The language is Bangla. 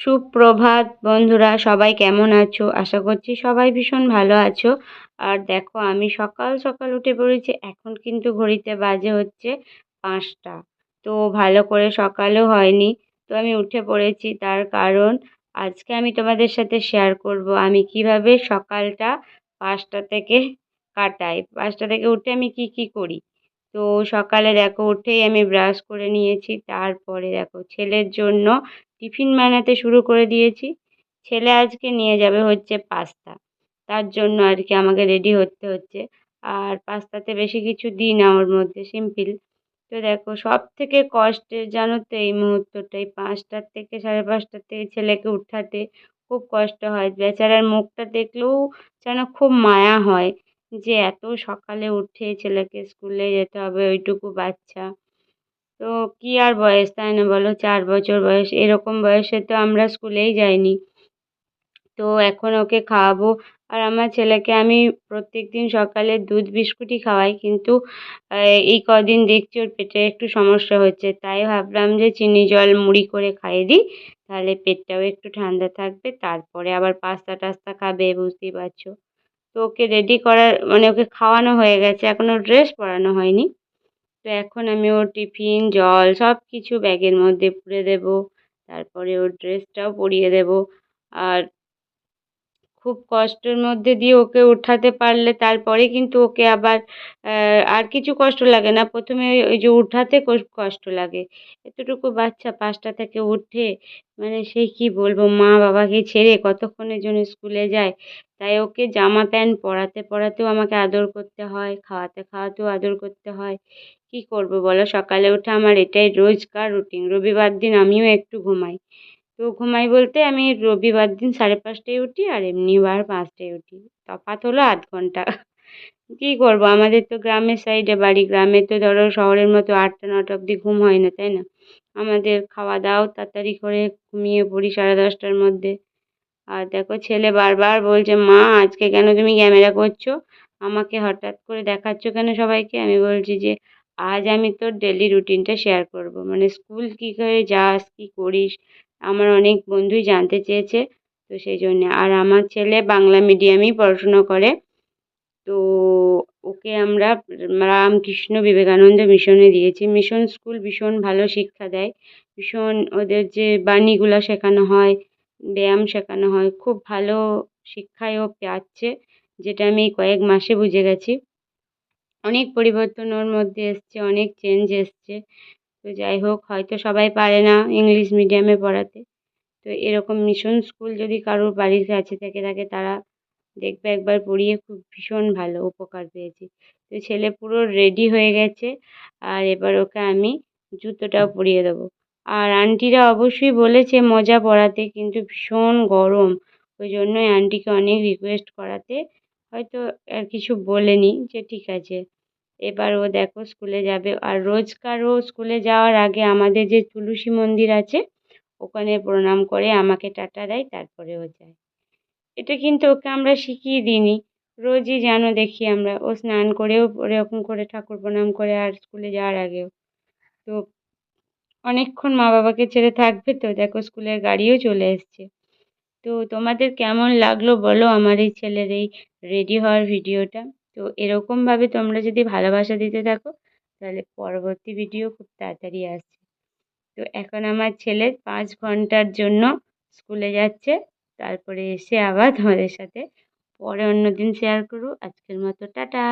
সুপ্রভাত বন্ধুরা, সবাই কেমন আছো? আশা করছি সবাই ভীষণ ভালো আছো। আর দেখো, আমি সকাল সকাল উঠে পড়েছি, এখন কিন্তু ঘড়িতে বাজে হচ্ছে পাঁচটা। তো ভালো করে সকালও হয়নি, তো আমি উঠে পড়েছি। তার কারণ, আজকে আমি তোমাদের সাথে শেয়ার করব, আমি কীভাবে সকালটা পাঁচটা থেকে কাটাই। পাঁচটা থেকে উঠে আমি কি কি করি? তো সকালে দেখো, উঠেই আমি ব্রাশ করে নিয়েছি। তারপরে দেখো, ছেলের জন্য টিফিন বানাতে শুরু করে দিয়েছি। ছেলে আজকে নিয়ে যাবে হচ্ছে পাস্তা। তার জন্য আর কি আমাকে রেডি হতে হচ্ছে। আর পাস্তাতে বেশি কিছু দিই না ওর মধ্যে সিম্পল তো দেখো সব থেকে কষ্টের জানো তো এই মুহূর্তটাই, পাঁচটার থেকে সাড়ে পাঁচটার থেকে ছেলেকে উঠাতে খুব কষ্ট হয়। বেচারার মুখটা দেখলেও যেন খুব মায়া হয় যে এত সকালে উঠে ছেলেকে স্কুলে যেতে হবে, ওইটুকু বাচ্চা। তো কী আর বয়স, তাই না বলো? চার বছর বয়স, এরকম বয়সে তো আমরা স্কুলেই যাইনি। তো এখন ওকে খাওয়াবো। আর আমার ছেলেকে আমি প্রত্যেক দিন সকালে দুধ বিস্কুটই খাওয়াই, কিন্তু এই কদিন দেখছি ওর পেটে একটু সমস্যা হচ্ছে। তাই ভাবলাম যে চিনি জল মুড়ি করে খাইয়ে দিই, তাহলে পেটটাও একটু ঠান্ডা থাকবে, তারপরে আবার পাস্তা টাস্তা খাবে, বুঝতেই পারছ। তো ওকে রেডি করার মানে ওকে খাওয়ানো হয়ে গেছে এখনও ড্রেস পরানো হয়নি। তো এখন আমি ওর টিফিন, জল সব কিছু ব্যাগের মধ্যে পুরে দেবো। তারপরে ওর ড্রেসটাও পরিয়ে দেবো। আর খুব কষ্টের মধ্যে দিয়ে ওকে ওঠাতে পারলে তারপরে কিন্তু ওকে আবার আর কিছু কষ্ট লাগে না। প্রথমে ওই যে উঠাতে কষ্ট লাগে। এতটুকু বাচ্চা পাঁচটা থেকে উঠে মানে সেই কী বলব, মা বাবাকে ছেড়ে কতক্ষণের জন্য স্কুলে যায়? তাই ওকে জামা প্যান্ট পরাতে, পরাতেও আমাকে আদর করতে হয়, খাওয়াতে, খাওয়াতেও আদর করতে হয়। কী করব বলো? সকালে উঠে আমার এটাই রোজকার রুটিন রবিবার দিন আমিও একটু ঘুমাই। তো ঘুমাই বলতে আমি রবিবার দিন সাড়ে পাঁচটায় উঠি আর এমনিবার পাঁচটায় উঠি। তফাৎ হলো আধ ঘণ্টা। কী করব? আমাদের তো গ্রামের সাইডে বাড়ি গ্রামে তো ধরো শহরের মতো আটটা, নটা অবধি ঘুম হয় না, তাই না? আমাদের খাওয়া দাওয়াও তাড়াতাড়ি করে ঘুমিয়ে পড়ি সাড়ে দশটার মধ্যে। আর দেখো ছেলে বারবার বলছে, মা, আজকে কেন তুমি ক্যামেরা করছ? আমাকে হঠাৎ করে দেখাচ্ছ কেন সবাইকে? আমি বলছি যে আজ আমি তোর ডেলি রুটিনটা শেয়ার করব। মানে স্কুল কী করে যাস, কী করিস, আমার অনেক বন্ধুই জানতে চেয়েছে, তো সেই জন্যে। আর আমার ছেলে বাংলা মিডিয়ামেই পড়াশুনো করে, তো ওকে আমরা রামকৃষ্ণ বিবেকানন্দ মিশনে দিয়েছি। মিশন স্কুল ভীষণ ভালো শিক্ষা দেয়। ভীষণ ওদের যে বাণীগুলো শেখানো হয়, ব্যায়াম শেখানো হয়, খুব ভালো শিক্ষাই ও পাচ্ছে, যেটা আমি কয়েক মাসে বুঝে গেছি। অনেক পরিবর্তন ওর মধ্যে এসছে, অনেক চেঞ্জ এসছে। তো যাই হোক, হয়তো সবাই পারে না ইংলিশ মিডিয়ামে পড়াতে। তো এরকম মিশন স্কুল যদি কারোর বাড়ির কাছে থেকে থাকে, তারা দেখবে একবার পড়িয়ে খুব ভীষণ ভালো উপকার পেয়েছি। তো ছেলে পুরো রেডি হয়ে গেছে, আর এবার ওকে আমি জুতোটাও পরিয়ে দেবো। আর আন্টিরা অবশ্যই বলেছে মোজা পরাতে কিন্তু ভীষণ গরম। ওই জন্যই আন্টিকে অনেক রিকোয়েস্ট করাতে হয়তো আর কিছু বলেনি যে ঠিক আছে। এবার ও দেখো স্কুলে যাবে। আর রোজকার ও স্কুলে যাওয়ার আগে আমাদের যে তুলসী মন্দির আছে, ওখানে প্রণাম করে আমাকে টাটা দেয়, তারপরে ও যায়। এটা কিন্তু ওকে আমরা শিখিয়ে দিইনি। রোজই যেন দেখি আমরা, ও স্নান করেও ওরকম করে ঠাকুর প্রণাম করে আর স্কুলে যাওয়ার আগেও। তো অনেকক্ষণ মা বাবাকে ছেড়ে থাকবে তো, দেখো স্কুলের গাড়িও চলে এসছে। তো তোমাদের কেমন লাগল বলো আমার এই ছেলের এই রেডি হওয়ার ভিডিওটা? তো এরকমভাবে তোমরা যদি ভালোবাসা দিতে থাকো, তাহলে পরবর্তী ভিডিও খুব তাড়াতাড়ি আসছে। তো এখন আমার ছেলে পাঁচ ঘণ্টার জন্য স্কুলে যাচ্ছে, তারপরে এসে আবার তোমাদের সাথে পরে অন্য দিন শেয়ার করব। আজকের মতো টাটা।